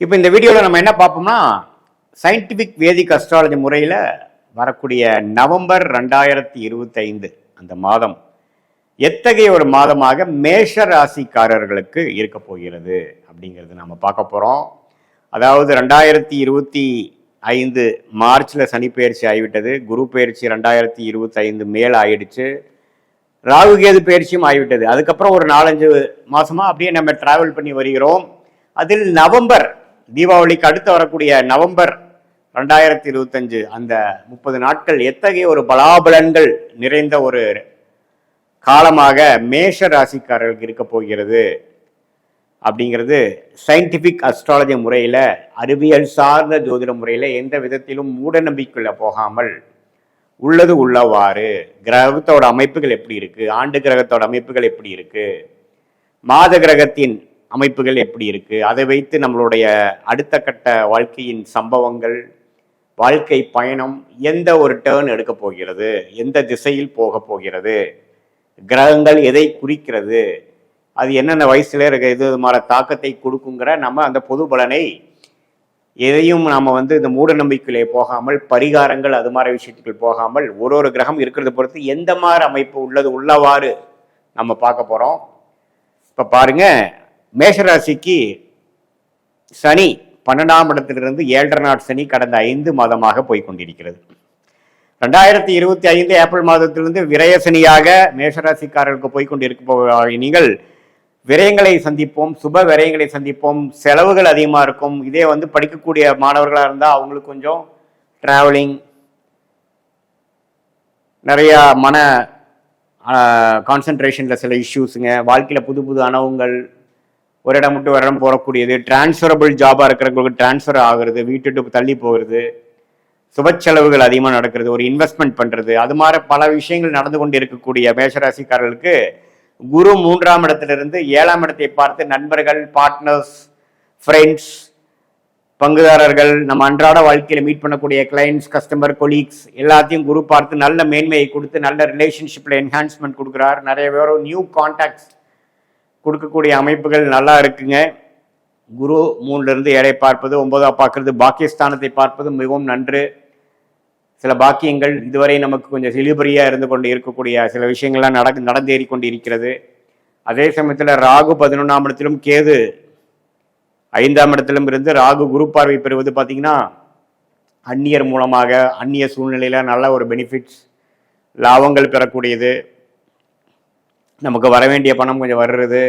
இப்போ இந்த வீடியோவில் நம்ம என்ன பார்ப்போம்னா சயின்டிஃபிக் வேதிக் அஸ்ட்ராலஜி முறையில் வரக்கூடிய நவம்பர் ரெண்டாயிரத்தி இருபத்தைந்து அந்த மாதம் எத்தகைய ஒரு மாதமாக மேஷ ராசிக்காரர்களுக்கு இருக்க போகிறது அப்படிங்கிறது நம்ம பார்க்க போகிறோம் அதாவது ரெண்டாயிரத்தி இருபத்தி ஐந்து மார்ச்சில் சனி பயிற்சி ஆகிவிட்டது குரு பயிற்சி ரெண்டாயிரத்தி இருபத்தைந்து மேல் ஆயிடுச்சு ராகு கேது பயிற்சியும் ஆகிவிட்டது. அதுக்கப்புறம் ஒரு நாலஞ்சு மாதமாக அப்படியே நம்ம டிராவல் பண்ணி வருகிறோம். அதில் நவம்பர் தீபாவளிக்கு அடுத்து வரக்கூடிய நவம்பர் ரெண்டாயிரத்தி இருபத்தஞ்சு அந்த முப்பது நாட்கள் எத்தகைய ஒரு பலாபலன்கள் நிறைந்த ஒரு காலமாக மேஷ ராசிக்காரர்களுக்கு இருக்க போகிறது அப்படிங்கிறது சயின்டிஃபிக் அஸ்ட்ராலஜி முறையில் அறிவியல் சார்ந்த ஜோதிட முறையில் எந்த விதத்திலும் மூட போகாமல் உள்ளது உள்ளவாறு. கிரகத்தோட அமைப்புகள் எப்படி இருக்கு? ஆண்டு கிரகத்தோட அமைப்புகள் எப்படி இருக்கு? மாத கிரகத்தின் அமைப்புகள் எப்படி இருக்கு? அதை வைத்து நம்மளுடைய அடுத்த கட்ட வாழ்க்கையின் சம்பவங்கள் வாழ்க்கை பயணம் எந்த ஒரு டேர்ன் எடுக்க போகிறது? எந்த திசையில் போக போகிறது? கிரகங்கள் எதை குறிக்கிறது? அது என்னென்ன வயசுல இருக்க இது மாதிரி தாக்கத்தை கொடுக்குங்கிற நம்ம அந்த பொது பலனை எதையும் நாம வந்து இந்த மூட நம்பிக்கையிலே போகாமல் பரிகாரங்கள் அது மாதிரி விஷயத்துக்கு போகாமல் ஒரு ஒரு கிரகம் இருக்கிறத பொறுத்து எந்த மாதிரி அமைப்பு உள்ளது உள்ளவாறு நம்ம பார்க்க போறோம். இப்ப பாருங்க மேஷராசிக்கு சனி பன்னெண்டாம் இடத்திலிருந்து ஏழரை நாட் சனி கடந்த ஐந்து மாதமாக போய்கொண்டிருக்கிறது. ரெண்டாயிரத்தி இருபத்தி ஐந்து ஏப்ரல் மாதத்திலிருந்து விரய சனியாக மேஷராசிக்காரர்களுக்கு போய்கொண்டிருக்க நீங்கள் விரயங்களை சந்திப்போம் சுப விரயங்களை சந்திப்போம் செலவுகள் அதிகமாக இருக்கும். இதே வந்து படிக்கக்கூடிய மாணவர்களாக இருந்தால் அவங்களுக்கு கொஞ்சம் ட்ராவலிங் நிறையா மன கான்சன்ட்ரேஷனில் சில இஷ்யூஸுங்க வாழ்க்கையில் புது புது அனுபவங்கள் ஒரு இடம் விட்டு ஒரு இடம் போகக்கூடியது டிரான்ஸ்ஃபரபிள் ஜாபாக இருக்கிறவங்களுக்கு டிரான்ஸ்ஃபர் ஆகுறது வீட்டுட்டு தள்ளி போகிறது சுப செலவுகள் அதிகமாக நடக்கிறது ஒரு இன்வெஸ்ட்மெண்ட் பண்ணுறது அது மாதிரி பல விஷயங்கள் நடந்து கொண்டு இருக்கக்கூடிய மேஷராசிக்காரர்களுக்கு குரு மூன்றாம் இடத்திலிருந்து ஏழாம் இடத்தை பார்த்து நண்பர்கள் பார்ட்னர்ஸ் ஃப்ரெண்ட்ஸ் பங்குதாரர்கள் நம்ம அன்றாட வாழ்க்கையில் மீட் பண்ணக்கூடிய கிளைண்ட்ஸ் கஸ்டமர் கொலீக்ஸ் எல்லாத்தையும் குரு பார்த்து நல்ல மேன்மையை கொடுத்து நல்ல ரிலேஷன்ஷிப்பில் என்ஹான்ஸ்மெண்ட் கொடுக்குறார். நிறைய பேரும் நியூ கான்டாக்ட்ஸ் கொடுக்கக்கூடிய அமைப்புகள் நல்லா இருக்குங்க. குரு மூணுலேருந்து ஏழை பார்ப்பது ஒன்பதாக பார்க்கறது பாக்கியஸ்தானத்தை பார்ப்பது மிகவும் நன்று. சில பாக்கியங்கள் இதுவரை நமக்கு கொஞ்சம் சிலிபரியாக இருந்து கொண்டு இருக்கக்கூடிய சில விஷயங்கள்லாம் நட நடந்தேறி கொண்டு இருக்கிறது. அதே சமயத்தில் ராகு பதினொன்றாம் இடத்திலும் கேது ஐந்தாம் இடத்திலும் இருந்து ராகு குரு பார்வை பெறுவது பார்த்திங்கன்னா அந்நியர் மூலமாக அந்நிய சூழ்நிலையில் நல்ல ஒரு பெனிஃபிட்ஸ் லாபங்கள் பெறக்கூடியது. நமக்கு வர வேண்டிய பணம் கொஞ்சம் வர்றது